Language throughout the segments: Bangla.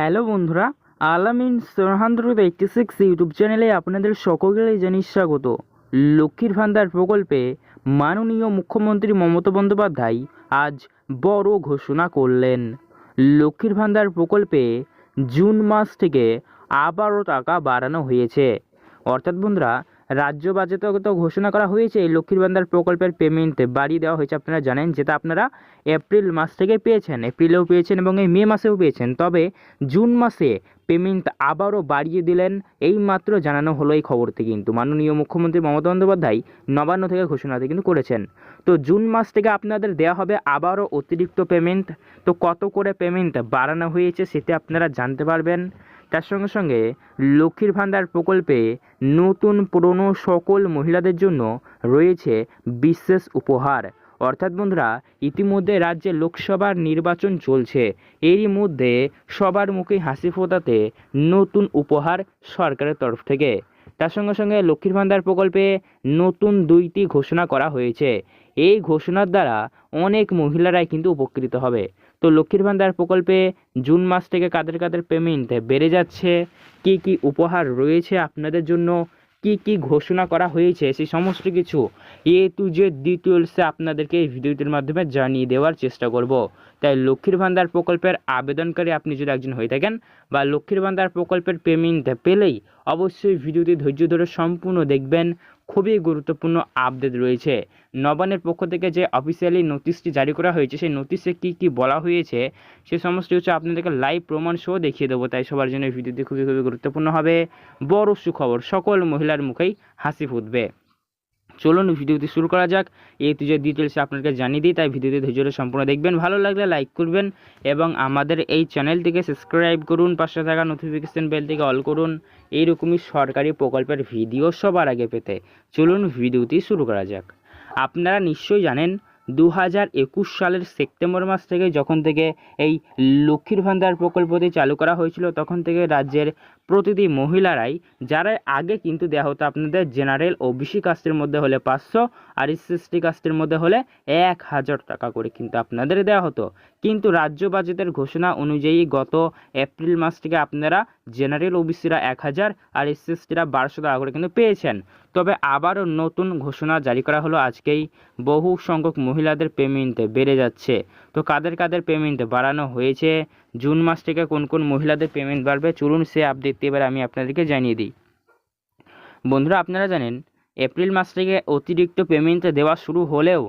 হ্যালো বন্ধুরা, আলামিন সোহান্দ্রুদ এইটটি সিক্স ইউটিউব চ্যানেলে আপনাদের সকলকেই জানিয়ে স্বাগত। লক্ষ্মীর ভান্ডার প্রকল্পে মাননীয় মুখ্যমন্ত্রী মমতা বন্দ্যোপাধ্যায় আজ বড় ঘোষণা করলেন। লক্ষ্মীর ভান্ডার প্রকল্পে জুন মাস থেকে আবারও টাকা বাড়ানো হয়েছে। অর্থাৎ বন্ধুরা রাজ্য বাজেটে তো ঘোষণা করা হয়েছে, এই লক্ষ্মীর ভান্ডার প্রকল্পের পেমেন্ট বাড়িয়ে দেওয়া হয়েছে, আপনারা জানেন যেটা আপনারা এপ্রিল মাস থেকে পেয়েছেন এপ্রিলেও পেয়েছেন এবং এই মে মাসেও পেয়েছেন। তবে জুন মাসে পেমেন্ট আবারও বাড়িয়ে দিলেন, এই মাত্র জানানো হলো এই খবরটি কিন্তু। মাননীয় মুখ্যমন্ত্রী মমতা বন্দ্যোপাধ্যায় নবান্ন থেকে ঘোষণাটি কিন্তু করেছেন। তো জুন মাস থেকে আপনাদের দেওয়া হবে আবারও অতিরিক্ত পেমেন্ট তো কত করে পেমেন্ট বাড়ানো হয়েছে সেটা আপনারা জানতে পারবেন। তার সঙ্গে সঙ্গে লক্ষ্মীর ভান্ডার প্রকল্পে নতুন পুরনো সকল মহিলাদের জন্য রয়েছে বিশেষ উপহার। অর্থাৎ বন্ধুরা, ইতিমধ্যে রাজ্যে লোকসভার নির্বাচন চলছে। এরই মধ্যে সবার মুখে হাসি ফোটাতে নতুন উপহার সরকারের তরফ থেকে। তার সঙ্গে সঙ্গে লক্ষ্মীর ভান্ডার প্রকল্পে নতুন দুইটি ঘোষণা করা হয়েছে। এই ঘোষণার দ্বারা অনেক মহিলারাই কিন্তু উপকৃত হবে। তো লক্ষ্মীর ভান্ডার প্রকল্পে জুন মাস থেকে কাদের কাদের পেমেন্ট বেড়ে যাচ্ছে? কি কি উপহার রয়েছে আপনাদের জন্য? কি কি ঘোষণা করা হয়েছে? সেই সমস্ত কিছু এ টু জেড ডিটেলসে আপনাদেরকে এই ভিডিওটির মাধ্যমে জানিয়ে দেওয়ার চেষ্টা করব। তাই লক্ষ্মীর ভান্ডার প্রকল্পের আবেদনকারী আপনি যদি একজন হয়ে থাকেন বা লক্ষ্মীর ভান্ডার প্রকল্পের পেমেন্ট পেলেই অবশ্যই ভিডিওটি ধৈর্য ধরে সম্পূর্ণ দেখবেন। খুবই গুরুত্বপূর্ণ আপডেট রয়েছে। নবানের পক্ষ থেকে যে অফিসিয়ালি নোটিশটি জারি করা হয়েছে, সেই নোটিশে কী কী বলা হয়েছে, সে সমস্ত হচ্ছে আপনাদেরকে লাইভ প্রমাণ সহ দেখিয়ে দেবো। তাই সবার জন্য ভিডিওটি খুবই খুবই গুরুত্বপূর্ণ হবে। বড় সুখবর, সকল মহিলার মুখেই হাসি ফুটবে। চলুন ভিডিওটি শুরু করা যাক। এই যে ডিটেলস আপনাকে জানিয়ে দিই, তাই ভিডিওটি ধৈর্য সম্পূর্ণ দেখবেন। ভালো লাগলে লাইক করবেন এবং আমাদের এই চ্যানেলটিকে সাবস্ক্রাইব করুন, পাশে থাকা নোটিফিকেশন বেলটিকে অল করুন। এইরকমই সরকারি প্রকল্পের ভিডিও সবার আগে পেতে। চলুন ভিডিওটি শুরু করা যাক। আপনারা নিশ্চয়ই জানেন দু হাজার একুশ সালের সেপ্টেম্বর মাস থেকে যখন থেকে এই লক্ষ্মীর ভান্ডার প্রকল্পটি চালু করা হয়েছিল, তখন থেকে রাজ্যের প্রতিটি মহিলারাই যারা আগে কিন্তু দেওয়া হতো আপনাদের জেনারেল ওবিসি কাস্টের মধ্যে হলে পাঁচশো, আর এসএসটি কাস্টের মধ্যে হলে এক হাজার টাকা করে কিন্তু আপনাদের দেওয়া হতো। কিন্তু রাজ্য বাজেটের ঘোষণা অনুযায়ী গত এপ্রিল মাস থেকে আপনারা জেনারেল ওবিসিরা এক হাজার, আর এসএসটিরা বারোশো টাকা করে কিন্তু পেয়েছেন। তবে আবারও নতুন ঘোষণা জারি করা হলো আজকেই। বহু সংখ্যক মহিলাদের পেমেন্ট বেড়ে যাচ্ছে। তো কাদের কাদের পেমেন্ট বাড়ানো হয়েছে? জুন মাস থেকে কোন কোন মহিলাদের পেমেন্ট বাড়বে? চলুন সে আপডেট এবার আমি আপনাদেরকে জানিয়ে দিই। বন্ধুরা আপনারা জানেন এপ্রিল মাস থেকে অতিরিক্ত পেমেন্ট দেওয়া শুরু হলেও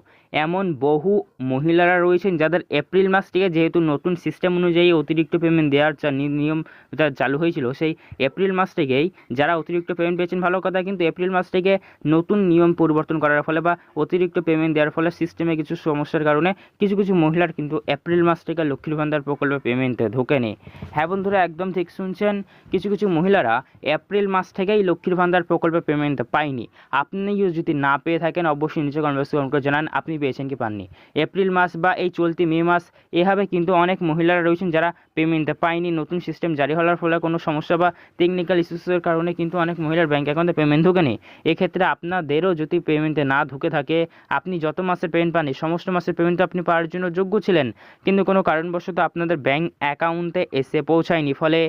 এমন বহু মহিলারা রয়েছেন যাদের এপ্রিল মাস থেকে যেহেতু নতুন সিস্টেম অনুযায়ী অতিরিক্ত পেমেন্ট দেওয়ার যা নিয়ম যা চালু হয়েছিল, সেই এপ্রিল মাস থেকেই যারা অতিরিক্ত পেমেন্ট পেয়েছেন ভালো কথা, কিন্তু এপ্রিল মাস থেকে নতুন নিয়ম পরিবর্তন করার ফলে বা অতিরিক্ত পেমেন্ট দেওয়ার ফলে সিস্টেমে কিছু সমস্যার কারণে কিছু কিছু মহিলার কিন্তু এপ্রিল মাস থেকে লক্ষ্মীর ভান্ডার প্রকল্পে পেমেন্ট ঢোকেনি। হ্যাঁ বন্ধুরা, একদম ঠিক শুনছেন, কিছু কিছু মহিলারা এপ্রিল মাস থেকেই লক্ষ্মীর ভান্ডার প্রকল্পে পেমেন্ট পায়নি। আপনিও যদি না পেয়ে থাকেন, অবশ্যই নিচে কনভার্স কমেন্ট করে জানান, আপনি পেয়েছেন কি পাননি। এপ্রিল মাস বা এই চলতি মে মাস, এভাবে কিন্তু অনেক মহিলারা রয়েছেন যারা পেমেন্ট পায়নি, নতুন সিস্টেম জারি হওয়ার ফলে কোনো সমস্যা বা টেকনিক্যাল ইস্যুসের কারণে কিন্তু অনেক মহিলার ব্যাঙ্ক অ্যাকাউন্টে পেমেন্ট ঢোকেনি। এক্ষেত্রে আপনাদেরও যদি পেমেন্টে না ঢুকে থাকে, আপনি যত মাসের পেমেন্ট পাননি, সমস্ত মাসের পেমেন্ট আপনি পাওয়ার জন্য যোগ্য ছিলেন। কিন্তু কোনো কারণবশত আপনাদের ব্যাঙ্ক অ্যাকাউন্টে এসে পৌঁছায়নি, ফলে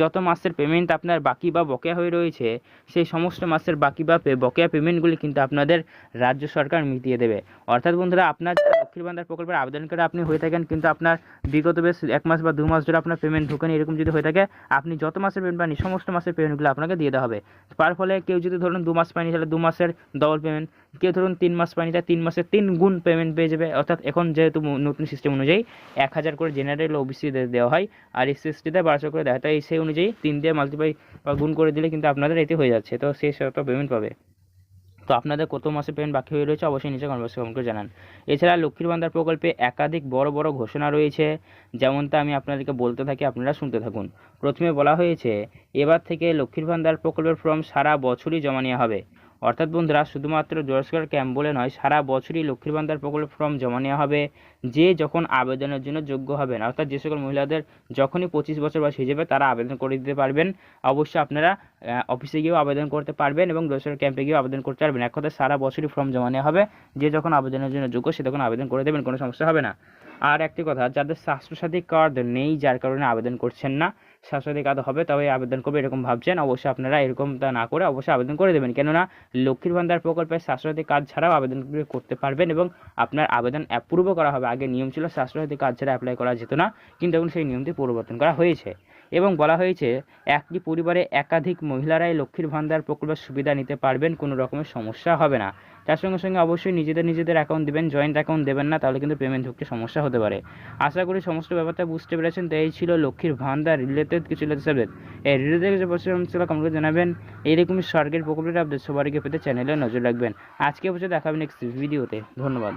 যত মাসের পেমেন্ট আপনার বাকি বা বকেয়া হয়ে রয়েছে, সেই সমস্ত মাসের বাকি বা বকেয়া পেমেন্টগুলি কিন্তু আপনাদের রাজ্য সরকার মিটিয়ে দেবে। অর্থাৎ বন্ধুরা, আপনার লক্ষ্মীর ভান্ডার প্রকল্পের আবেদন করে আপনি হয়ে থাকেন, কিন্তু আপনার বিগত বেশ এক মাস বা দু মাস ধরে আপনার পেমেন্ট ঢোকেনি, এরকম যদি হয়ে থাকে, আপনি যত মাসের পেমেন্ট পাননি সমস্ত মাসের পেমেন্টগুলো আপনাকে দিয়ে দেওয়া হবে। তার ফলে কেউ যদি ধরুন দু মাস পায়নি, তাহলে দু মাসের ডবল পেমেন্ট কেউ ধরুন তিন মাস পায়নি, তাহলে তিন মাসের তিন গুণ পেমেন্ট পেয়ে যাবে। অর্থাৎ এখন যেহেতু নতুন সিস্টেম অনুযায়ী এক হাজার করে জেনারেল ওবিসি দেওয়া হয়, আর এসএসটিতে বারোশো করে দেওয়া হয়। তাই সেই অনুযায়ী তিন দিয়ে মাল্টিপ্লাই বা গুণ করে দিলে কিন্তু আপনাদের এতে হয়ে যাচ্ছে। তো সেই শত পেমেন্ট পাবে। তো আপনাদের কত মাসে পেমেন্ট বাকি হয়ে রয়েছে অবশ্যই নিচে কনভার্স কমেন্ট করে জানান। এছাড়া লক্ষ্মীর ভান্ডার প্রকল্পে একাধিক বড় বড় ঘোষণা রয়েছে, যেমনটা আমি আপনাদেরকে বলতে থাকি, আপনারা শুনতে থাকুন। প্রথমে বলা হয়েছে, এবার থেকে লক্ষ্মীর ভান্ডার প্রকল্পের ফর্ম সারা বছরই জমা নেওয়া হবে। অর্থাৎ বন্ধুরা, শুধুমাত্র জোরস্কার ক্যাম্প বলে নয়, সারা বছরই লক্ষ্মীর ভান্ডার প্রকল্প ফর্ম জমা নেওয়া হবে, যে যখন আবেদনের জন্য যোগ্য হবেন অর্থাৎ যে সকল মহিলাদের যখনই পঁচিশ বছর বয়স হয়ে যাবে, তারা আবেদন করে দিতে পারবেন। অবশ্যই আপনারা অফিসে গিয়েও আবেদন করতে পারবেন এবং জোরস্কার ক্যাম্পে গিয়েও আবেদন করতে পারবেন। এক কথায় সারা বছরই ফর্ম জমা নেওয়া হবে। যে যখন আবেদনের জন্য যোগ্য, সে তখন আবেদন করে দেবেন, কোনো সমস্যা হবে না। আর একটি কথা, যাদের স্বাস্থ্যসাথী কার্ড নেই, যার কারণে আবেদন করছেন না, স্বাস্থ্যসাথী কার্ড হবে, তবে আবেদন করবে এরকম ভাবছেন, অবশ্যই আপনারা এরকম তা না করে অবশ্যই আবেদন করে দেবেন। কেননা, লক্ষ্মীর ভান্ডার প্রকল্পে স্বাস্থ্যসাথী কার্ড ছাড়াও আবেদন করতে পারবেন এবং আপনার আবেদন অ্যাপ্রুভও করা হবে। আগে নিয়ম ছিল, স্বাস্থ্যসাথী কার্ড ছাড়া অ্যাপ্লাই করা যেত না, কিন্তু এখন সেই নিয়মটি পরিবর্তন করা হয়েছে। এবং বলা হয়েছে, একটি পরিবারে একাধিক মহিলারাই লক্ষ্মীর ভান্ডার প্রকল্পের সুবিধা নিতে পারবেন, কোনো রকমের সমস্যা হবে না। তার সঙ্গে সঙ্গে অবশ্যই নিজেদের নিজেদের অ্যাকাউন্ট দেবেন জয়েন্ট অ্যাকাউন্ট দেবেন না, তাহলে কিন্তু পেমেন্ট ঢুকতে সমস্যা হতে পারে। আশা করি সমস্ত ব্যাপারটা বুঝতে পেরেছেন, তো এই ছিল লক্ষ্মীর ভান্ডার রিলেটেড কিছু সাবজেক্ট এই রিলেটেড যে বছর ছিল করে জানাবেন। এইরকমই সরকারি প্রকল্পের আপডেট সবার আগে পেতে চ্যানেলে নজর রাখবেন। আজকে বছর দেখাবেন নেক্সট ভিডিওতে ধন্যবাদ।